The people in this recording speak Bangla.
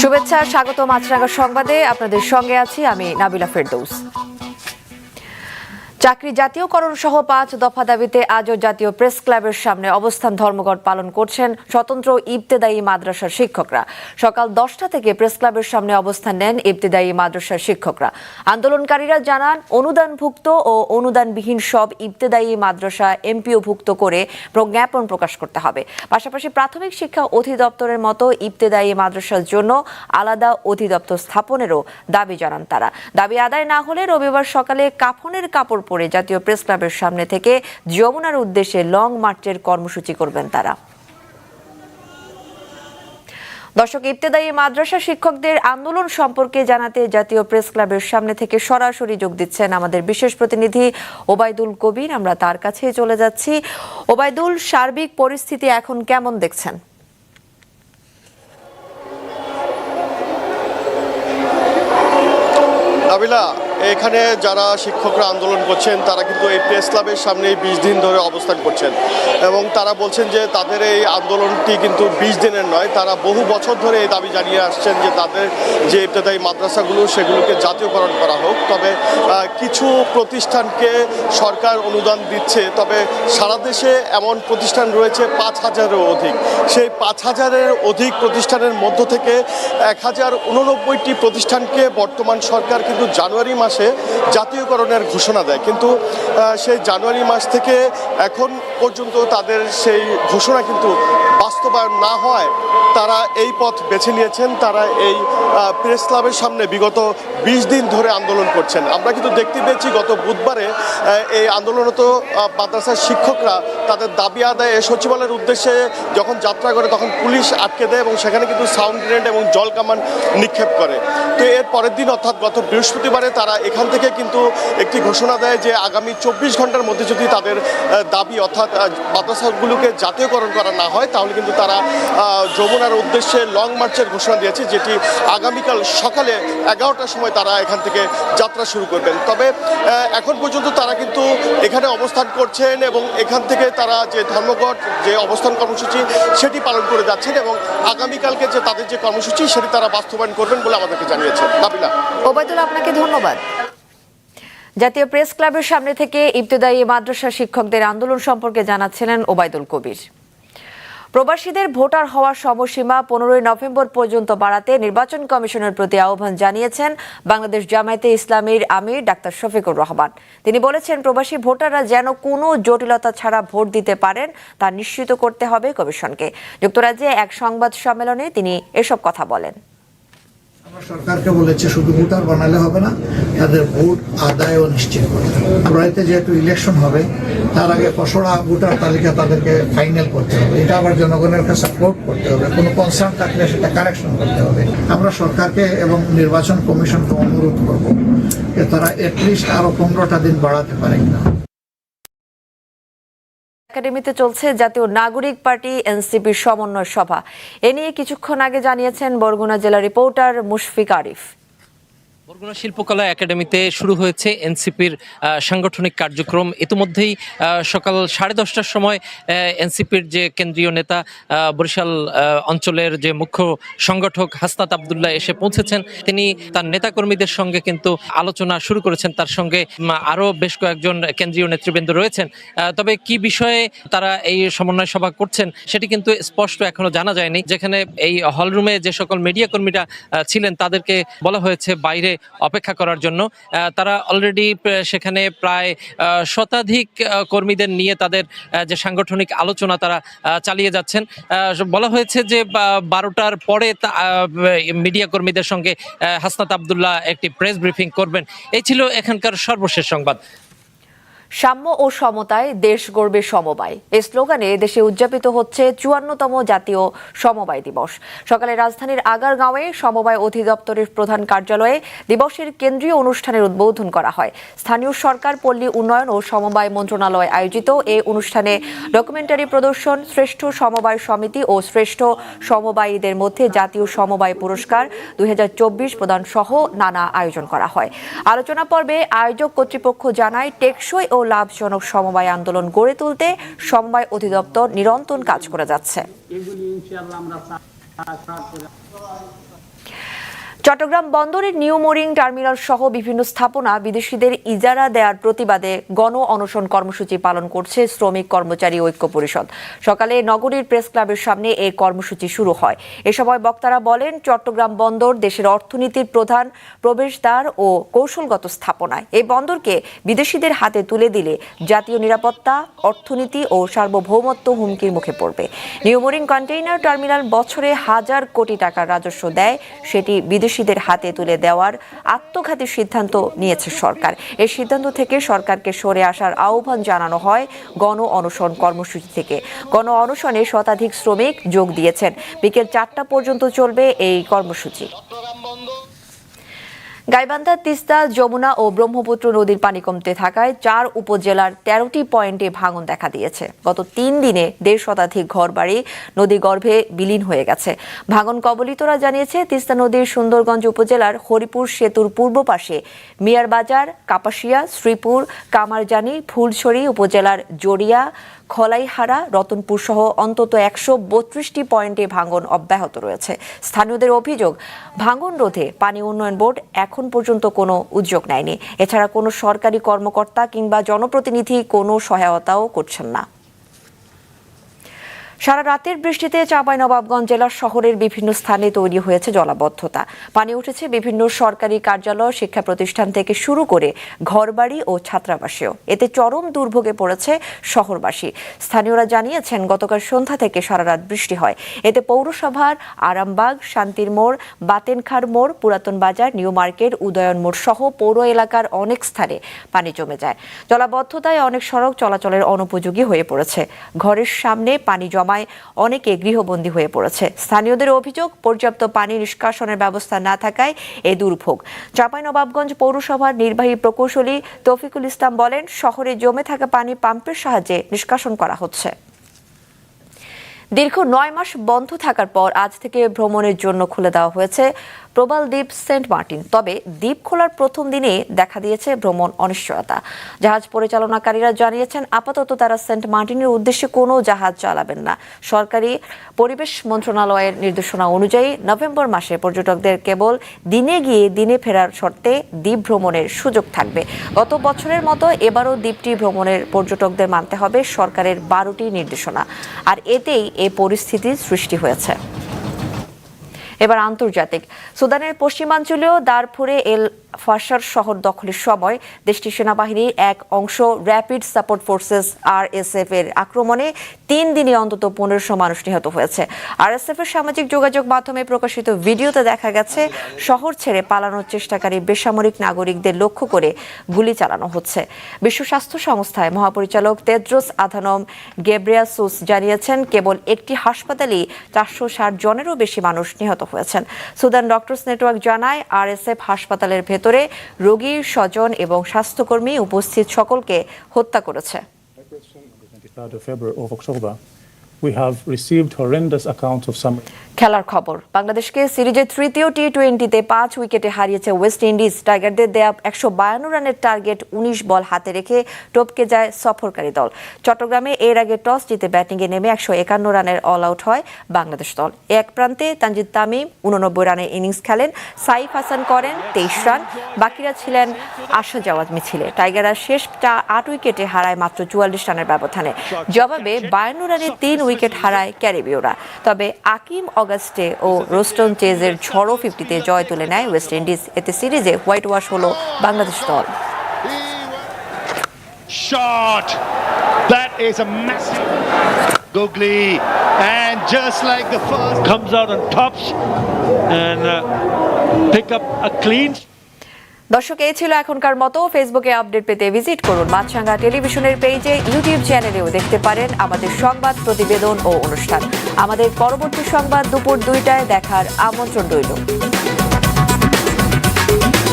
শুভেচ্ছা স্বাগত মাছরাঙ্গা সংবাদে। আপনাদের সঙ্গে আছি আমি নাবিলা ফেরদৌস। চাকরি জাতীয়করণ সহ পাঁচ দফা দাবিতে আজও জাতীয় প্রেস ক্লাবের সামনে অবস্থান ধর্মঘট পালন করছেন স্বতন্ত্র ইবতেদায়ী মাদ্রাসার শিক্ষকরা। সকাল দশটা থেকে প্রেস ক্লাবের সামনে অবস্থান নেন ইবতেদায়ী মাদ্রাসার শিক্ষকরা। আন্দোলনকারীরা জানান, অনুদানভুক্ত ও অনুদানবিহীন সব ইবতেদায়ী মাদ্রাসা এমপিওভুক্ত করে প্রজ্ঞাপন প্রকাশ করতে হবে। পাশাপাশি প্রাথমিক শিক্ষা অধিদপ্তরের মতো ইবতেদায়ী মাদ্রাসার জন্য আলাদা অধিদপ্তর স্থাপনেরও দাবি জানান তারা। দাবি আদায় না হলে রবিবার সকালে কাফনের কাপড় পরে জাতীয় প্রেস ক্লাবের সামনে থেকে যমুনার উদ্দেশ্যে লং মার্চের কর্মসূচি করবেন তারা। দর্শক, ইবতেদায়ী মাদ্রাসা শিক্ষকদের আন্দোলন সম্পর্কে জানাতে জাতীয় প্রেস ক্লাবের সামনে থেকে সরাসরি যোগ দিচ্ছেন আমাদের বিশেষ প্রতিনিধি ওবায়দুল কবির। আমরা তার কাছে চলে যাচ্ছি। ওবায়দুল, সার্বিক পরিস্থিতি এখন কেমন দেখছেন? নাবিলা এখানে যারা শিক্ষকরা আন্দোলন করছেন, তারা কিন্তু এই প্রেস ক্লাবের সামনে বিশ দিন ধরে অবস্থান করছেন। এবং তারা বলছেন যে, তাদের এই আন্দোলনটি কিন্তু বিশ দিনের নয়, তারা বহু বছর ধরে এই দাবি জানিয়ে আসছেন যে, তাদের যে ইবতদায়ী মাদ্রাসাগুলো, সেগুলোকে জাতীয়করণ করা হোক। তবে কিছু প্রতিষ্ঠানকে সরকার অনুদান দিচ্ছে, তবে সারা দেশে এমন প্রতিষ্ঠান রয়েছে পাঁচ হাজারেরও অধিক। সেই পাঁচ হাজারের অধিক প্রতিষ্ঠানের মধ্য থেকে এক হাজার উননব্বইটি প্রতিষ্ঠানকে বর্তমান সরকার কিন্তু জানুয়ারি মাসে জাতীয়করণের ঘোষণা দেয়। কিন্তু সেই জানুয়ারি মাস থেকে এখন পর্যন্ত তাদের সেই ঘোষণা কিন্তু বাস্তবায়ন না হয়, তারা এই পথ বেছে নিয়েছেন, তারা এই প্রেস ক্লাবের সামনে বিগত বিশ দিন ধরে আন্দোলন করছেন। আমরা কিন্তু দেখতে পেয়েছি গত বুধবারে এই আন্দোলনরত মাদ্রাসার শিক্ষকরা তাদের দাবি আদায়ে সচিবালয়ের উদ্দেশ্যে যখন যাত্রা করে, তখন পুলিশ আটকে দেয় এবং সেখানে কিন্তু সাউন্ড গ্রেনেড এবং জল কামান নিক্ষেপ করে। তো এর পরের দিন অর্থাৎ গত বৃহস্পতিবারে তারা এখান থেকে কিন্তু একটি ঘোষণা দেয় যে আগামী চব্বিশ ঘণ্টার মধ্যে যদি তাদের দাবি অর্থাৎ মাদ্রাসাগুলোকে জাতীয়করণ করা না হয়, তাহলে কিন্তু তারা যমুনার উদ্দেশ্যে লং মার্চের ঘোষণা দিয়েছে, যেটি আগামীকাল সকালে এগারোটার সময় তারা এখান থেকে যাত্রা শুরু করবেন। তবে এখন পর্যন্ত তারা কিন্তু এখানে অবস্থান করছেন এবং এখান থেকে তারা যে ধর্মঘট, যে অবস্থান কর্মসূচি, সেটি পালন করে যাচ্ছেন এবং আগামীকালকে যে তাদের যে কর্মসূচি, সেটি তারা বাস্তবায়ন করবেন বলে আমাদেরকে জানিয়েছেন। নাবিলা। ওবায়দুল, আপনাকে ধন্যবাদ। জাতীয় প্রেস ক্লাবের সামনে থেকে ইবতেদায়ী মাদ্রাসা শিক্ষকদের আন্দোলন সম্পর্কে জানাচ্ছিলেন ওবায়দুল কবির। প্রবাসীদের ভোটার হওয়ার সময়সীমা পনেরোই নভেম্বর পর্যন্ত বাড়াতে নির্বাচন কমিশনের প্রতি আহ্বান জানিয়েছেন বাংলাদেশ জামায়াতে ইসলামীর আমির ডাক্তার শফিকুর রহমান। তিনি বলেছেন, প্রবাসী ভোটাররা যেন কোনো জটিলতা ছাড়া ভোট দিতে পারেন, তা নিশ্চিত করতে হবে কমিশনকে। যুক্তরাজ্যে এক সংবাদ সম্মেলনে তিনি এসব কথা বলেন। সরকারকে বলেছি, শুধু ভোটার বানালে হবে না, তাদের ভোট আদায়ও নিশ্চিত করতে যেহেতু ইলেকশন হবে, তার আগে খসড়া ভোটার তালিকা তাদেরকে ফাইনাল করতে হবে। এটা আবার জনগণের কাছে সাপোর্ট করতে হবে। কোনো কনসার্ন থাকলে সেটা কারেকশন করতে হবে। আমরা সরকারকে এবং নির্বাচন কমিশনকে অনুরোধ করব যে তারা এটলিস্ট আরও পনেরোটা দিন বাড়াতে পারে কিনা। একাডেমিতে চলছে জাতীয় নাগরিক পার্টি এনসিপির সমন্বয় সভা। এ নিয়ে কিছুক্ষণ আগে জানিয়েছেন বরগুনা জেলা রিপোর্টার মুশফিক আরিফ। বরগুনা শিল্পকলা একাডেমিতে শুরু হয়েছে এনসিপির সাংগঠনিক কার্যক্রম। ইতিমধ্যেই সকাল সাড়ে দশটার সময় এনসিপির যে কেন্দ্রীয় নেতা বরিশাল অঞ্চলের যে মুখ্য সংগঠক হাসনাত আবদুল্লাহ এসে পৌঁছেছেন। তিনি তার নেতাকর্মীদের সঙ্গে কিন্তু আলোচনা শুরু করেছেন। তার সঙ্গে আরও বেশ কয়েকজন কেন্দ্রীয় নেতৃবৃন্দ রয়েছেন। তবে কি বিষয়ে তারা এই সমন্বয় সভা করছেন, সেটি কিন্তু স্পষ্ট এখনও জানা যায়নি। যেখানে এই হলরুমে যে সকল মিডিয়া কর্মীরা ছিলেন, তাদেরকে বলা হয়েছে বাইরে অপেক্ষা করার জন্য তারা অলরেডি সেখানে প্রায় শতাধিক কর্মীদের নিয়ে তাদের যে সাংগঠনিক আলোচনা তারা চালিয়ে যাচ্ছেন। বলা হয়েছে যে বারোটার পরে মিডিয়া কর্মীদের সঙ্গে হাসনাত আবদুল্লাহ একটি প্রেস ব্রিফিং করবেন। এই ছিল এখানকার সর্বশেষ সংবাদ। সাম্য ও সমতায় দেশ গড়বে সমবায়। এই স্লোগানে দেশে উদযাপিত হচ্ছে চুয়ান্নতম জাতীয় সমবায় দিবস। সকালে রাজধানীর আগারগাঁওয়ে সমবায় অধিদপ্তরের প্রধান কার্যালয়ে দিবসের কেন্দ্রীয় অনুষ্ঠানের উদ্বোধন করা হয়। স্থানীয় সরকার, পল্লী উন্নয়ন ও সমবায় মন্ত্রণালয় আয়োজিত এই অনুষ্ঠানে ডকুমেন্টারি প্রদর্শন, শ্রেষ্ঠ সমবায় সমিতি ও শ্রেষ্ঠ সমবায়ীদের মধ্যে জাতীয় সমবায় পুরস্কার দুই হাজার চব্বিশ প্রদান সহ নানা আয়োজন করা হয়। আলোচনা পর্বে আয়োজক কর্তৃপক্ষ জানায়, টেকসই ও লাভজনক সমবায় আন্দোলন গড়ে তুলতে সমবায় অধিদপ্তর নিরন্তর কাজ করে যাচ্ছে। চট্টগ্রাম বন্দরের নিউ মোরিং টার্মিনাল সহ বিভিন্ন স্থাপনা বিদেশিদের ইজারা দেওয়ার প্রতিবাদে গণ অনশন কর্মসূচি পালন করছে শ্রমিক কর্মচারী ঐক্য পরিষদ। সকালে নগরীর প্রেস ক্লাবের সামনে এই কর্মসূচি শুরু হয়। এ সময় বক্তারা বলেন, চট্টগ্রাম বন্দর দেশের অর্থনীতির প্রধান প্রবেশদ্বার ও কৌশলগত স্থাপনায়। এই বন্দরকে বিদেশিদের হাতে তুলে দিলে জাতীয় নিরাপত্তা, অর্থনীতি ও সার্বভৌমত্ব হুমকির মুখে পড়বে। নিউমোরিং কন্টেইনার টার্মিনাল বছরে হাজার কোটি টাকার রাজস্ব দেয়। সেটি বিদেশিদের হাতে তুলে দেওয়ার আত্মঘাতী সিদ্ধান্ত নিয়েছে সরকার। এই সিদ্ধান্ত থেকে সরকারকে সরে আসার আহ্বান জানানো হয় গণ অনশন কর্মসূচি থেকে। গণ অনশনে শতাধিক শ্রমিক যোগ দিয়েছেন। বিকেল চারটা পর্যন্ত চলবে এই কর্মসূচি। গাইবান্ধা, তিস্তা, যমুনা ও ব্রহ্মপুত্র নদীর পানি কমতে থাকায় চার উপজেলার তেরোটি পয়েন্টে ভাঙন দেখা দিয়েছে। গত তিন দিনে দেড় শতাধিক ঘরবাড়ি নদী গর্ভে বিলীন হয়ে গেছে। ভাঙন কবলিতরা জানিয়েছে, তিস্তা নদীর সুন্দরগঞ্জ উপজেলার হরিপুর সেতুর পূর্ব পাশে মিয়ারবাজার, কাপাসিয়া, শ্রীপুর, কামারজানি, ফুলছড়ি উপজেলার জড়িয়া খলাইহারা, রতনপুর সহ অন্তত একশো বত্রিশটি পয়েন্টে ভাঙন অব্যাহত রয়েছে। স্থানীয়দের অভিযোগ, ভাঙন রোধে পানি উন্নয়ন বোর্ড এখন পর্যন্ত কোনো উদ্যোগ নেয়নি। এছাড়া কোনো সরকারি কর্মকর্তা কিংবা জনপ্রতিনিধি কোনো সহায়তাও করছেন না। সারা রাতের বৃষ্টিতে চাঁপাইনবাবগঞ্জ জেলার শহরের বিভিন্ন স্থানে তৈরি হয়েছে জলাবদ্ধতা। পানি উঠেছে বিভিন্ন সরকারি কার্যালয়, শিক্ষা প্রতিষ্ঠান থেকে শুরু করে ঘরবাড়ি ও ছাত্রাবাসেও। এতে চরম দুর্ভোগে পড়েছে শহরবাসী। স্থানীয়রা জানিয়েছেন, গতকাল সন্ধ্যা থেকে সারা রাত বৃষ্টি হয়। এতে পৌরসভার আরামবাগ, শান্তির মোড়, বাতেনখার মোড়, পুরাতন বাজার, নিউ মার্কেট, উদয়ন মোড় সহ পৌর এলাকার অনেক স্থানে পানি জমে যায়। জলাবদ্ধতায় অনেক সড়ক চলাচলের অনুপযোগী হয়ে পড়েছে। ঘরের সামনে পানি জমায় অনেকে গৃহবন্দী হয়ে পড়েছে। স্থানীয়দের অভিযোগ, পর্যাপ্ত পানি নিষ্কাশনের ব্যবস্থা না থাকায় এ দুর্ভোগ। চাঁপাইনবাবগঞ্জ পৌরসভার নির্বাহী প্রকৌশলী তফিকুল ইসলাম বলেন, শহরে জমে থাকা পানি পাম্পের সাহায্যে নিষ্কাশন করা হচ্ছে। দীর্ঘ নয় মাস বন্ধ থাকার পর আজ থেকে ভ্রমণের জন্য খুলে দেওয়া হয়েছে প্রবাল দ্বীপ সেন্ট মার্টিন। তবে দ্বীপ খোলার প্রথম দিনে দেখা দিয়েছে ভ্রমণ অনিশ্চয়তা। জাহাজ পরিচালনাকারীরা জানিয়েছেন, আপাতত তারা সেন্ট মার্টিনের উদ্দেশ্যে কোনো জাহাজ চালাবেন না। সরকারি পরিবেশ মন্ত্রণালয়ের নির্দেশনা অনুযায়ী নভেম্বর মাসে পর্যটকদের কেবল দিনে গিয়ে দিনে ফেরার শর্তে দ্বীপ ভ্রমণের সুযোগ থাকবে। গত বছরের মতো এবারও দ্বীপটি ভ্রমণের পর্যটকদের মানতে হবে সরকারের বারোটি নির্দেশনা। আর এতেই এই পরিস্থিতির সৃষ্টি হয়েছে। এবার আন্তর্জাতিক। সুদানের পশ্চিমাঞ্চলীয় দারফুরে এল ফাশার শহর দখলের সময় দেশটির সেনাবাহিনীর এক অংশ র্যাপিড সাপোর্ট ফোর্সেস আর আরএসএফ এর আক্রমণে তিন দিনে অন্তত পনেরোশো মানুষ নিহত হয়েছে। আরএসএফ এর সামাজিক যোগাযোগ মাধ্যমে প্রকাশিত ভিডিওতে দেখা গেছে, শহর ছেড়ে পালানোর চেষ্টাকারী বেসামরিক নাগরিকদের লক্ষ্য করে গুলি চালানো হচ্ছে। বিশ্ব স্বাস্থ্য সংস্থায় মহাপরিচালক তেদ্রোস আধানম গেব্রিয়াসুস জানিয়েছেন, কেবল একটি হাসপাতালেই চারশো ষাট জনেরও বেশি মানুষ নিহত হয়েছেন। সুদান ডক্টরস নেটওয়ার্ক জানায় আরএসএফ হাসপাতালের ভেতরে রোগী, স্বজন এবং স্বাস্থ্যকর্মী উপস্থিত সকলকে হত্যা করেছে। både februar och oktober. We have received horrendous accounts of some খেলার খবর, বাংলাদেশকে সিরিজের তৃতীয় টি টোয়েন্টিতে পাঁচ উইকেটে হারিয়েছে ওয়েস্ট ইন্ডিজ টাইগারদের দেয়া একশো বায়ান্ন রানের টার্গেট, উনিশ বল হাতে রেখে টপকে যায় সফরকারী দল। চট্টগ্রামে এর আগে টস জিতে ব্যাটিংয়ে নেমে একশো একান্ন রানের অল আউট হয় বাংলাদেশ দল। এক প্রান্তে তানজিদ তামিম উননব্বই রানের ইনিংস খেলেন, সাইফ হাসান করেন তেইশ রান, বাকিরা ছিলেন আশা জাওয়াজ মিছিলে। টাইগাররা শেষ টা- আট উইকেটে হারায় মাত্র চুয়াল্লিশ রানের ব্যবধানে। জবাবে বায়ান্ন রানে তিন উইকেট হারায় ক্যারিবীয়রা তবে আকিম অগাস্টে ও রোস্টন চেজের ঝড়ো ফিফটিতে জয় তুলে নেয় ওয়েস্ট ইন্ডিজ এতে সিরিজে হোয়াইট ওয়াশ হলো বাংলাদেশ দল shot. That is a massive googly, and just like the first, comes out on tops and uh, pick up a clean দর্শক, এই ছিল এখনকার মতো। ফেসবুকে আপডেট পেতে ভিজিট করুন মাছরাঙ্গা টেলিভিশনের পেজে ইউটিউব চ্যানেলেও দেখতে পারেন আমাদের সংবাদ, প্রতিবেদন ও অনুষ্ঠান। আমাদের পরবর্তী সংবাদ দুপুর দুইটায় দেখার আমন্ত্রণ রইল।